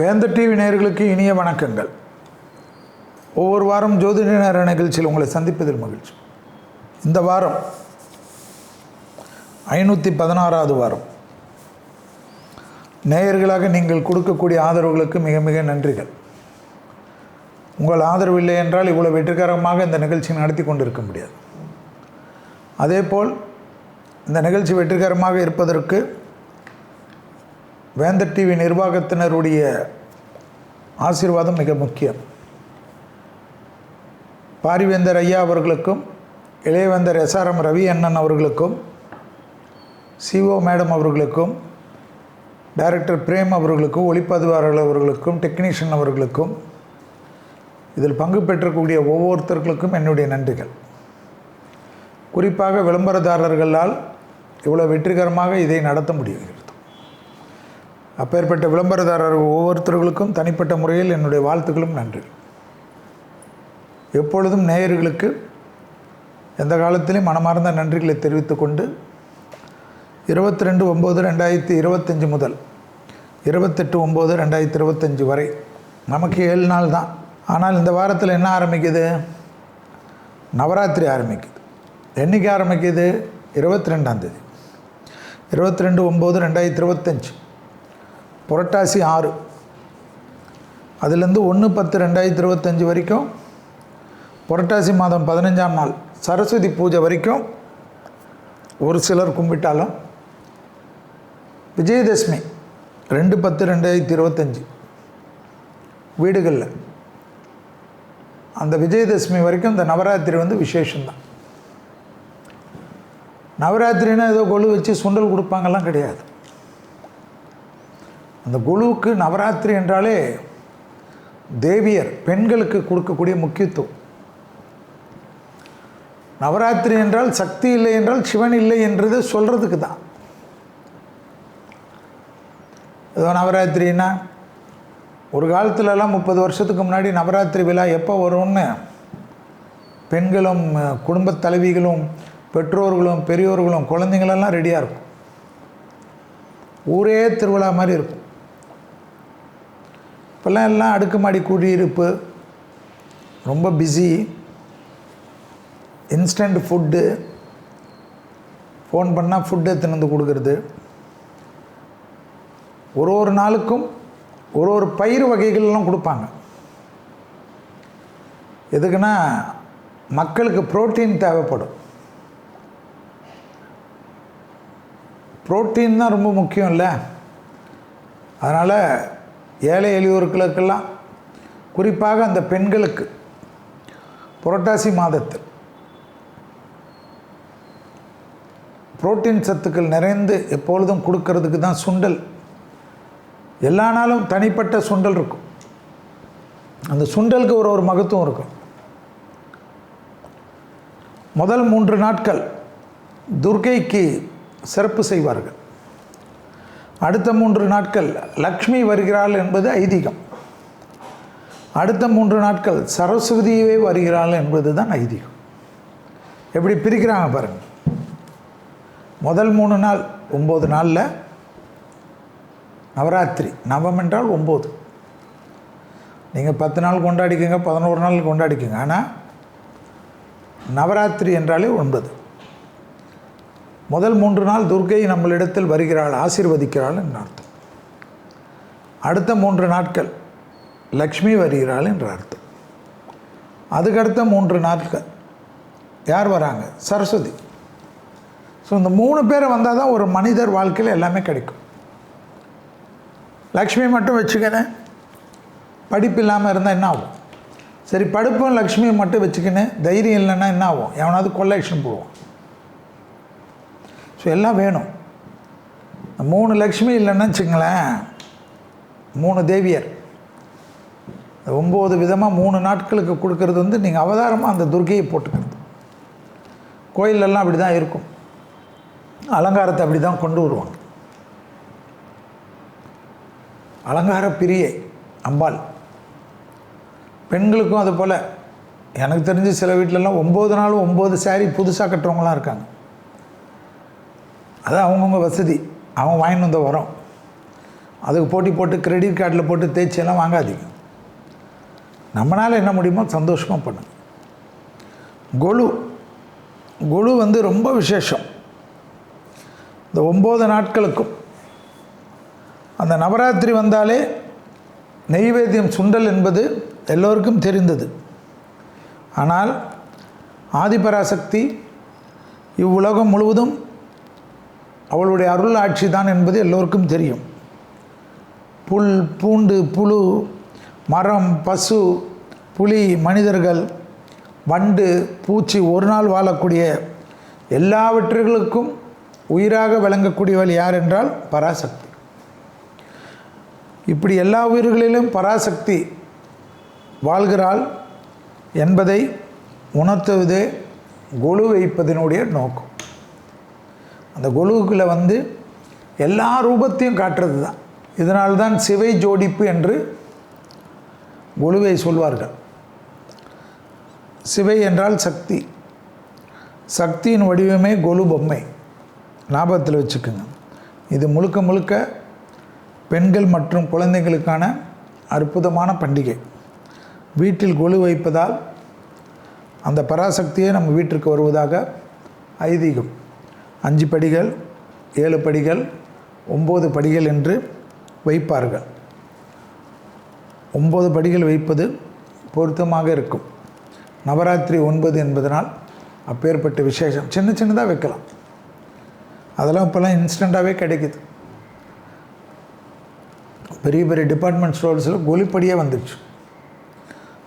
வேந்த TV நேயர்களுக்கு இனிய வணக்கங்கள். ஒவ்வொரு வாரம் ஜோதிட நேர நிகழ்ச்சியில் உங்களை சந்திப்பதில் மகிழ்ச்சி. இந்த வாரம் ஐநூற்றி பதினாறாவது வாரம். நேயர்களாக நீங்கள் கொடுக்கக்கூடிய ஆதரவுகளுக்கு மிக மிக நன்றிகள். உங்கள் ஆதரவு இல்லை என்றால் இவ்வளோ வெற்றிகரமாக இந்த நிகழ்ச்சி நடத்தி கொண்டிருக்க முடியாது. அதேபோல் இந்த நிகழ்ச்சி வெற்றிகரமாக இருப்பதற்கு வேந்தர் டிவி நிர்வாகத்தினருடைய ஆசீர்வாதம் மிக முக்கியம். பாரிவேந்தர் ஐயா அவர்களுக்கும் இளையவேந்தர் எஸ்ஆர்எம் ரவி அண்ணன் அவர்களுக்கும் சிஓ மேடம் அவர்களுக்கும் டைரக்டர் பிரேம் அவர்களுக்கும் ஒளிப்பதிவாளர்கள் அவர்களுக்கும் டெக்னீஷியன் அவர்களுக்கும் இதில் பங்கு பெற்றக்கூடிய ஒவ்வொருத்தர்களுக்கும் என்னுடைய நன்றிகள். குறிப்பாக விளம்பரதாரர்களால் இவ்வளோ வெற்றிகரமாக இதை நடத்த முடிகிறது. அப்பேற்பட்ட விளம்பரதாரர் ஒவ்வொருத்தர்களுக்கும் தனிப்பட்ட முறையில் என்னுடைய வாழ்த்துக்களும் நன்றி. எப்பொழுதும் நேயர்களுக்கு எந்த காலத்திலையும் மனமார்ந்த நன்றிகளை தெரிவித்துக்கொண்டு இருபத்தி ரெண்டு ஒம்பது ரெண்டாயிரத்தி இருபத்தஞ்சி முதல் இருபத்தெட்டு ஒம்பது ரெண்டாயிரத்தி இருபத்தஞ்சி வரை நமக்கு ஏழு நாள் தான். ஆனால் இந்த வாரத்தில் என்ன ஆரம்பிக்குது? நவராத்திரி ஆரம்பிக்குது. என்றைக்கு ஆரம்பிக்குது? இருபத்தி ரெண்டாந்தேதி இருபத்தி ரெண்டு ஒம்பது ரெண்டாயிரத்தி இருபத்தஞ்சி. புரட்டாசி ஆறு. அதுலேருந்து ஒன்று பத்து ரெண்டாயிரத்தி இருபத்தஞ்சி வரைக்கும் புரட்டாசி மாதம் பதினஞ்சாம் நாள் சரஸ்வதி பூஜை வரைக்கும் ஒரு சிலர் கும்பிட்டாலும் விஜயதசமி ரெண்டு பத்து ரெண்டாயிரத்தி இருபத்தஞ்சி வீடுகளில். அந்த விஜயதசமி வரைக்கும் இந்த நவராத்திரி வந்து விசேஷம்தான். நவராத்திரின்னா ஏதோ கொலு வச்சு சுண்டல் கொடுப்பாங்கலாம் கிடையாது. அந்த குழுவுக்கு நவராத்திரி என்றாலே தேவியர் பெண்களுக்கு கொடுக்கக்கூடிய முக்கியத்துவம். நவராத்திரி என்றால் சக்தி இல்லை என்றால் சிவன் இல்லை என்றது சொல்கிறதுக்கு தான். ஏதோ நவராத்திரின்னா ஒரு காலத்துலலாம் முப்பது வருஷத்துக்கு முன்னாடி நவராத்திரி விழா எப்போ வரும்னு பெண்களும் குடும்பத் தலைவிகளும் பெற்றோர்களும் பெரியோர்களும் குழந்தைங்களெல்லாம் ரெடியாக இருக்கும். ஊரே திருவிழா மாதிரி இருக்கும். இப்போல்லாம் எல்லாம் அடுக்குமாடி குடியிருப்பு ரொம்ப பிஸி இன்ஸ்டண்ட் ஃபுட்டு ஃபோன் பண்ணால் ஃபுட்டு எடுத்துன்னு வந்து கொடுக்குறது. ஒரு ஒரு நாளுக்கும் ஒரு ஒரு பயிர் வகைகள்லாம் கொடுப்பாங்க. எதுக்குன்னா மக்களுக்கு புரோட்டீன் தேவைப்படும். புரோட்டீன் தான் ரொம்ப முக்கியம் இல்லை அதனால் ஏழை எளியோர்களுக்கெல்லாம் குறிப்பாக அந்த பெண்களுக்கு புரட்டாசி மாதத்தில் புரோட்டீன் சத்துக்கள் நிறைந்து எப்பொழுதும் கொடுக்கறதுக்கு தான் சுண்டல். எல்லா நாளும் தனிப்பட்ட சுண்டல் இருக்கும். அந்த சுண்டலுக்கு ஒரு ஒரு மகத்துவம் இருக்கும். முதல் மூன்று நாட்கள் துர்கைக்கு சிறப்பு செய்வார்கள். அடுத்த மூன்று நாட்கள் லக்ஷ்மி வருகிறாள் என்பது ஐதீகம். அடுத்த மூன்று நாட்கள் சரஸ்வதியே வருகிறாள் என்பது தான் ஐதீகம். எப்படி பிரிக்கிறாங்க பாருங்கள் முதல் மூணு நாள் ஒம்பது நாளில் நவராத்திரி. நவம் என்றால் ஒம்பது நீங்கள் பத்து நாள் கொண்டாடிக்கோங்க பதினோரு நாள் கொண்டாடிக்கோங்க. ஆனால் நவராத்திரி என்றாலே ஒன்பது. முதல் மூன்று நாள் துர்கை நம்மளிடத்தில் வருகிறாள் ஆசீர்வதிக்கிறாள் என்ற அர்த்தம். அடுத்த மூன்று நாட்கள் லக்ஷ்மி வருகிறாள் என்ற அர்த்தம். அதுக்கடுத்த மூன்று நாட்கள் யார் வராங்க? சரஸ்வதி. ஸோ இந்த மூணு பேர் வந்தால் தான் ஒரு மனிதர் வாழ்க்கையில் எல்லாமே கிடைக்கும். லக்ஷ்மி மட்டும் வச்சுக்கினேன் படிப்பு இல்லாமல் இருந்தால் என்ன ஆகும்? சரி படிப்பும் லக்ஷ்மியை மட்டும் வச்சுக்கின்னு தைரியம் இல்லைன்னா என்ன ஆகும்? எவனாவது கொள்ளேஷன் போடுவான் ஸோ எல்லாம் வேணும். மூணு லக்ஷ்மி இல்லைன்னு வச்சுங்களேன் மூணு தேவியர். ஒம்பது விதமாக மூணு நாட்களுக்கு கொடுக்கறது வந்து நீங்கள் அவதாரமாக அந்த துர்கையை போட்டுக்கிறது. கோயிலெல்லாம் அப்படி தான் இருக்கும். அலங்காரத்தை அப்படி தான் கொண்டு வருவாங்க. அலங்கார பிரியை அம்பாள். பெண்களுக்கும் அது போல். எனக்கு தெரிஞ்சு சில வீட்டிலலாம் ஒம்பது நாளும் ஒம்பது சாரீ புதுசாக கட்டுறவங்களாம் இருக்காங்க. அது அவங்கவுங்க வசதி. அவன் வாங்கிட்டு வந்த உரம். அதுக்கு போட்டி போட்டு கிரெடிட் கார்டில் போட்டு தேய்ச்சியெல்லாம் வாங்காதீங்க. நம்மளால் என்ன முடியுமோ சந்தோஷமாக பண்ணுங்க. கொலு கொலு வந்து ரொம்ப விசேஷம். இந்த ஒம்பது நாட்களுக்கும். அந்த நவராத்திரி வந்தாலே நெய்வேத்தியம் சுண்டல் என்பது எல்லோருக்கும் தெரிந்தது. ஆனால் ஆதிபராசக்தி இவ்வுலகம் முழுவதும் அவளுடைய அருள் ஆட்சி தான் என்பது எல்லோருக்கும் தெரியும். புல் பூண்டு புழு மரம் பசு புலி மனிதர்கள் வண்டு பூச்சி ஒரு நாள் வாழக்கூடிய எல்லாவற்றுகளுக்கும் உயிராக விளங்கக்கூடியவள் யார் என்றால் பராசக்தி. இப்படி எல்லா உயிர்களிலும் பராசக்தி வாழ்கிறாள் என்பதை உணர்த்துவதே கொலு வைப்பதனுடைய நோக்கம். அந்த கொலுவுக்குள்ளே வந்து எல்லா ரூபத்தையும் காட்டுறது தான். இதனால்தான் சிவை ஜோடிப்பு என்று கொலுவை சொல்வார்கள். சிவை என்றால் சக்தி. சக்தியின் வடிவமே கொலு பொம்மை. ஞாபகத்தில் வச்சுக்கோங்க. இது முழுக்க முழுக்க பெண்கள் மற்றும் குழந்தைகளுக்கான அற்புதமான பண்டிகை. வீட்டில் கொலு வைப்பதால் அந்த பராசக்தியே நம்ம வீட்டிற்கு வருவதாக ஐதீகம். அஞ்சு படிகள் ஏழு படிகள் ஒம்பது படிகள் என்று வைப்பார்கள். ஒம்பது படிகள் வைப்பது பொருத்தமாக இருக்கும். நவராத்திரி ஒன்பது என்பதனால் அப்பேற்பட்ட விசேஷம். சின்ன சின்னதாக வைக்கலாம். அதெல்லாம் இப்போல்லாம் இன்ஸ்டண்ட்டாகவே கிடைக்குது. பெரிய பெரிய டிபார்ட்மெண்ட் ஸ்டோர்ஸில் கொலிப்படியே வந்துடுச்சு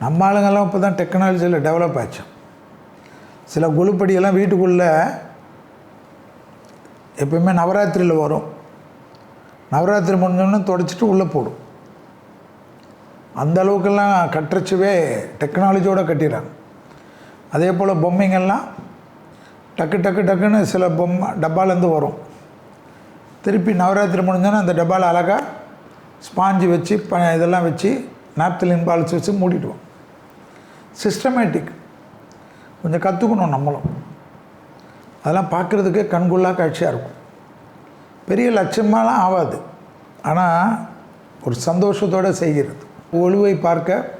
நம்ம ஆளுங்கெல்லாம் இப்போ தான் டெக்னாலஜியில் டெவலப் ஆச்சு. சில கொலுப்படியெல்லாம் வீட்டுக்குள்ளே எப்பயுமே நவராத்திரியில் வரும். நவராத்திரி முடிஞ்சோடனே தொடச்சிட்டு உள்ளே போடும். அந்த அளவுக்கெல்லாம் கட்டுறச்சுவே டெக்னாலஜியோடு கட்டிடுறாங்க. அதே போல் பொம்மைங்கள்லாம் டக்கு டக்கு டக்குன்னு சில பொம்மை டப்பாலேருந்து வரும். திருப்பி நவராத்திரி முடிஞ்சோன்னா அந்த டப்பாவில் அழகாக ஸ்பாஞ்சு வச்சு ப இதெல்லாம் வச்சு நாப்தலின் பால்ஸ் வச்சு மூடிடுவோம். சிஸ்டமேட்டிக் கொஞ்சம் கற்றுக்கணும் நம்மளும். அதெல்லாம் பார்க்குறதுக்கு கண்கொள்ளா காட்சியாக இருக்கும். பெரிய லட்சமாலாம் ஆகாது ஆனால் ஒரு சந்தோஷத்தோடு செய்கிறது. ஒழுவை பார்க்க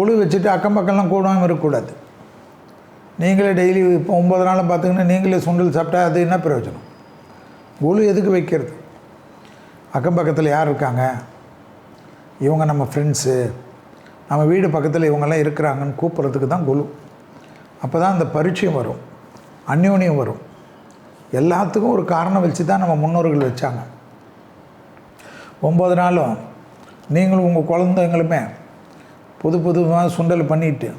ஒழு வச்சுட்டு அக்கம் பக்கம்லாம் கூடாமல் இருக்கக்கூடாது. நீங்களே டெய்லி இப்போ ஒம்பது நாளும் பார்த்திங்கன்னா நீங்களே சுண்டல் சாப்பிட்டா அது என்ன பிரயோஜனம்? ஒழு எதுக்கு வைக்கிறது? அக்கம் பக்கத்தில் யார் இருக்காங்க? இவங்க நம்ம ஃப்ரெண்ட்ஸு நம்ம வீடு பக்கத்தில் இவங்கெல்லாம் இருக்கிறாங்கன்னு கூப்பிட்றதுக்கு தான் குழு அப்போ தான் அந்த பரிச்சயம் வரும். அந்யோன்யம் வரும். எல்லாத்துக்கும் ஒரு காரணம் வச்சு தான் நம்ம முன்னோர்கள் வச்சாங்க. ஒம்பது நாளும் நீங்களும் உங்கள் குழந்தைங்களுமே புது புதுமாக சுண்டல் பண்ணிட்டு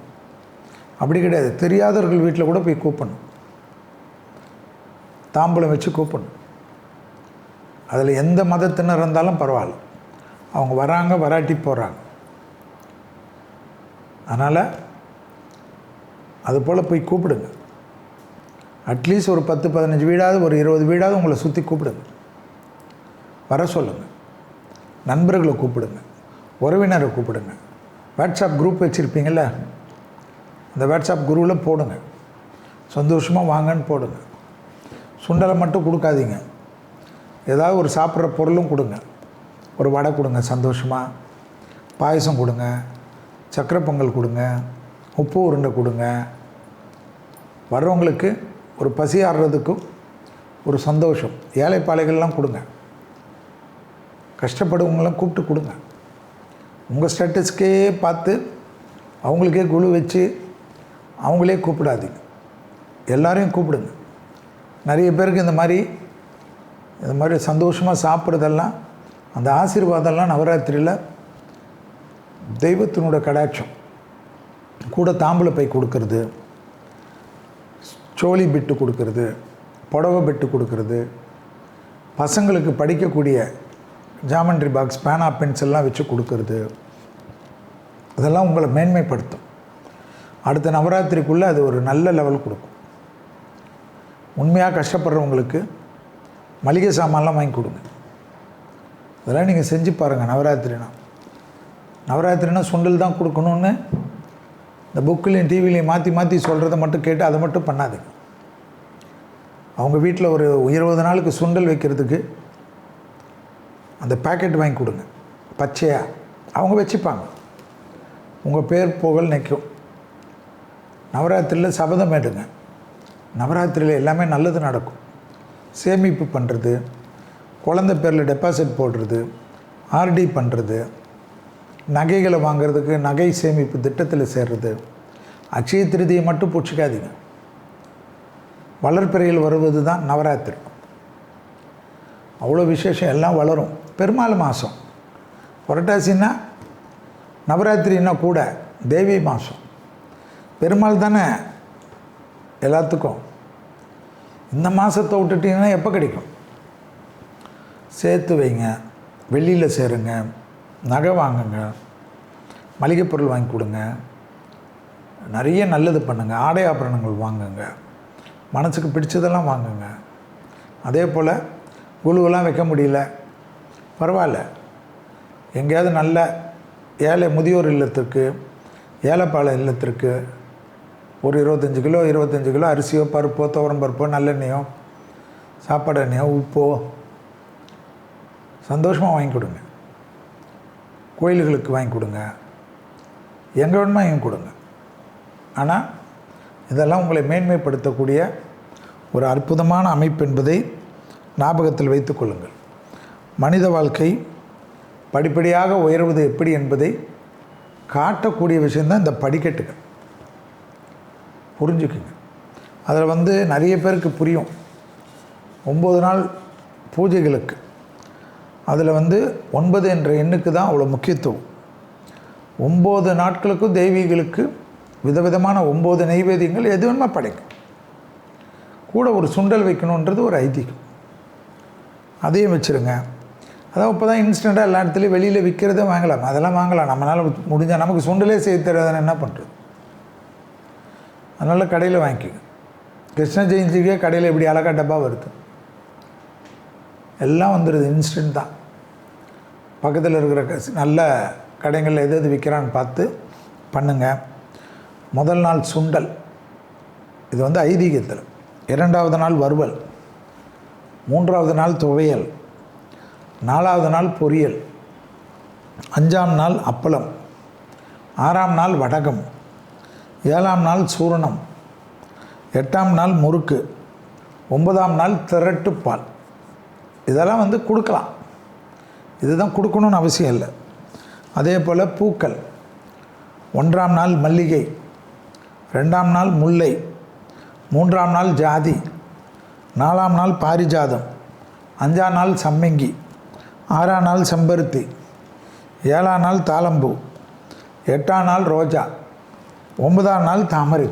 அப்படி கிடையாது. தெரியாதவர்கள் வீட்டில் கூட போய் கூப்பிடணும். தாம்பூலம் வச்சு கூப்பிடணும். அதில் எந்த மதத்தினர் இருந்தாலும் பரவாயில்ல. அவங்க வராங்க வராட்டி போகிறாங்க அதனால் அது போல் போய் கூப்பிடுங்க. அட்லீஸ்ட் ஒரு பத்து பதினஞ்சு வீடாவது ஒரு இருபது வீடாவது உங்களை சுற்றி கூப்பிடுங்க. வர சொல்லுங்கள் நண்பர்களை கூப்பிடுங்க. உறவினரை கூப்பிடுங்க. வாட்ஸ்அப் குரூப் வச்சுருப்பீங்கள அந்த வாட்ஸ்அப் குரூவில் போடுங்க. சந்தோஷமாக வாங்கன்னு போடுங்க. சுண்டலை மட்டும் கொடுக்காதீங்க. ஏதாவது ஒரு சாப்பிட்ற பொருளும் கொடுங்க. ஒரு வடை கொடுங்க சந்தோஷமாக பாயசம் கொடுங்க. சக்கரை பொங்கல் கொடுங்க. உப்பு உருண்டை கொடுங்க. வர்றவங்களுக்கு ஒரு பசி ஆடுறதுக்கும் ஒரு சந்தோஷம். ஏழைப்பாளைகள்லாம் கொடுங்க. கஷ்டப்படுவங்களாம் கூப்பிட்டு கொடுங்க. உங்கள் ஸ்டேட்டஸ்க்கே பார்த்து அவங்களுக்கே குழு வச்சு அவங்களே கூப்பிடாதீங்க. எல்லாரையும் கூப்பிடுங்க. நிறைய பேருக்கு இந்த மாதிரி இந்த மாதிரி சந்தோஷமாக சாப்பிட்றதெல்லாம் அந்த ஆசீர்வாதம்லாம் நவராத்திரியில் தெய்வத்தினோட கடாட்சம். கூட தாம்பூல பை கொடுக்கறது. சோழி பிட்டு கொடுக்கறது புடவை பிட்டு கொடுக்கறது பசங்களுக்கு படிக்கக்கூடிய ஜாமெண்ட்ரி பாக்ஸ் பேனா பென்சில்லாம் வச்சு கொடுக்கறது. அதெல்லாம் உங்களை மேன்மைப்படுத்தும். அடுத்த நவராத்திரிக்குள்ளே அது ஒரு நல்ல லெவல் கொடுக்கும். உண்மையாக கஷ்டப்படுறவங்களுக்கு மளிகை சாமான்லாம் வாங்கி கொடுங்க. அதெல்லாம் நீங்கள் செஞ்சு பாருங்கள் நவராத்திரினா. நவராத்திரினா சுண்டல் தான் கொடுக்கணும்னு இந்த புக்கிலையும் டிவிலையும் மாற்றி மாற்றி சொல்கிறத மட்டும் கேட்டு அதை மட்டும் பண்ணாதுங்க. அவங்க வீட்டில் ஒரு இருபது நாளுக்கு சுண்டல் வைக்கிறதுக்கு அந்த பேக்கெட் வாங்கி கொடுங்க. பச்சையாக அவங்க வச்சுப்பாங்க. உங்கள் பேர் புகழ் நிற்கும். நவராத்திரியில் சபதம் எடுங்க நவராத்திரியில் எல்லாமே நல்லது நடக்கும். சேமிப்பு பண்ணுறது குழந்தை பேரில் டெபாசிட் போடுறது ஆர்டி பண்ணுறது நகைகளை வாங்குறதுக்கு நகை சேமிப்பு திட்டத்தில் சேர்றது. அச்சய திருதியை மட்டும் பிடிச்சிக்காதீங்க. வளர்ப்பிறையில் வருவது தான் நவராத்திரி. அவ்வளோ விசேஷம் எல்லாம் வளரும். பெருமாள் மாதம் புரட்டாசின்னா நவராத்திரின்னா கூட தேவி மாதம் பெருமாள் தானே எல்லாத்துக்கும். இந்த மாதத்தை விட்டுட்டிங்கன்னா எப்போ கிடைக்கும்? சேர்த்து வைங்க. வெளியில் சேருங்க. நகை வாங்குங்க. மளிகை பொருள் வாங்கி கொடுங்க. நிறைய நல்லது பண்ணுங்கள் ஆடை ஆபரணங்கள் வாங்குங்க. மனசுக்கு பிடிச்சதெல்லாம் வாங்குங்க. அதே போல் குழுவெல்லாம் வைக்க முடியல. பரவாயில்ல. எங்கேயாவது நல்ல ஏழை முதியோர் இல்லத்திற்கு ஏழைப்பாள இல்லத்திற்கு ஒரு இருபத்தஞ்சி கிலோ இருபத்தஞ்சி கிலோ அரிசியோ பருப்போ துவரம் பருப்போ நல்லெண்ணெயோ சாப்பாடு எண்ணெயோ உப்போ சந்தோஷமாக வாங்கி கொடுங்க. கோயில்களுக்கு வாங்கி கொடுங்க. எங்கே வேணுமோ வாங்கி கொடுங்க. ஆனால் இதெல்லாம் உங்களை மேன்மைப்படுத்தக்கூடிய ஒரு அற்புதமான அமைப்பு என்பதை ஞாபகத்தில் வைத்து கொள்ளுங்கள். மனித வாழ்க்கை படிப்படியாக உயர்வது எப்படி என்பதை காட்டக்கூடிய விஷயந்தான் இந்த படிக்கட்டுகள். புரிஞ்சுக்குங்க. அதில் வந்து நிறைய பேருக்கு புரியும். ஒம்பது நாள் பூஜைகளுக்கு. அதில் வந்து ஒன்பது என்ற எண்ணுக்கு தான் அவ்வளோ முக்கியத்துவம். ஒம்பது நாட்களுக்கும் தெய்வீகளுக்கு விதவிதமான ஒம்பது நைவேத்தியங்கள் எது வேணுமா படைக்கும் கூட ஒரு சுண்டல் வைக்கணுன்றது ஒரு ஐதீகம். அதையும் வச்சுருங்க. அதான் இப்போ தான் இன்ஸ்டண்ட்டாக எல்லா இடத்துலையும் வெளியில் விற்கிறதே வாங்கலாம். அதெல்லாம் வாங்கலாம். நம்மளால் முடிஞ்சால் நமக்கு சுண்டலே செய்ய தெரியாதுன்னு என்ன பண்ணுறது அதனால் கடையில் வாங்கிக்கோங்க கிருஷ்ண ஜெயந்திக்கே கடையில் இப்படி அழகா டப்பா வருது. எல்லாம் வந்துடுது இன்ஸ்டன்ட் தான். பக்கத்தில் இருக்கிற க- நல்ல கடைகளில் எது எது விற்கிறான்னு பார்த்து பண்ணுங்கள் முதல் நாள் சுண்டல். இது வந்து ஐதீகத்தில். இரண்டாவது நாள் வறுவல் மூன்றாவது நாள் துவையல். நாலாவது நாள் பொரியல். அஞ்சாம் நாள் அப்பளம். ஆறாம் நாள் வடகம். ஏழாம் நாள் சூரணம். எட்டாம் நாள் முறுக்கு. ஒன்பதாம் நாள் திரட்டுப்பால் இதெல்லாம் வந்து கொடுக்கலாம். இதுதான் கொடுக்கணும்னு அவசியம் இல்லை. அதே போல் பூக்கள். ஒன்றாம் நாள் மல்லிகை. ரெண்டாம் நாள் முல்லை. மூன்றாம் நாள் ஜாதி நாலாம் நாள் பாரிஜாதம் அஞ்சாம் நாள் சம்மங்கி ஆறாம் நாள் செம்பருத்தி ஏழாம் நாள் தாளம்பூ எட்டாம் நாள் ரோஜா ஒன்பதாம் நாள் தாமரை.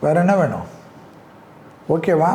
வேறு என்ன வேணும்? ஓகேவா?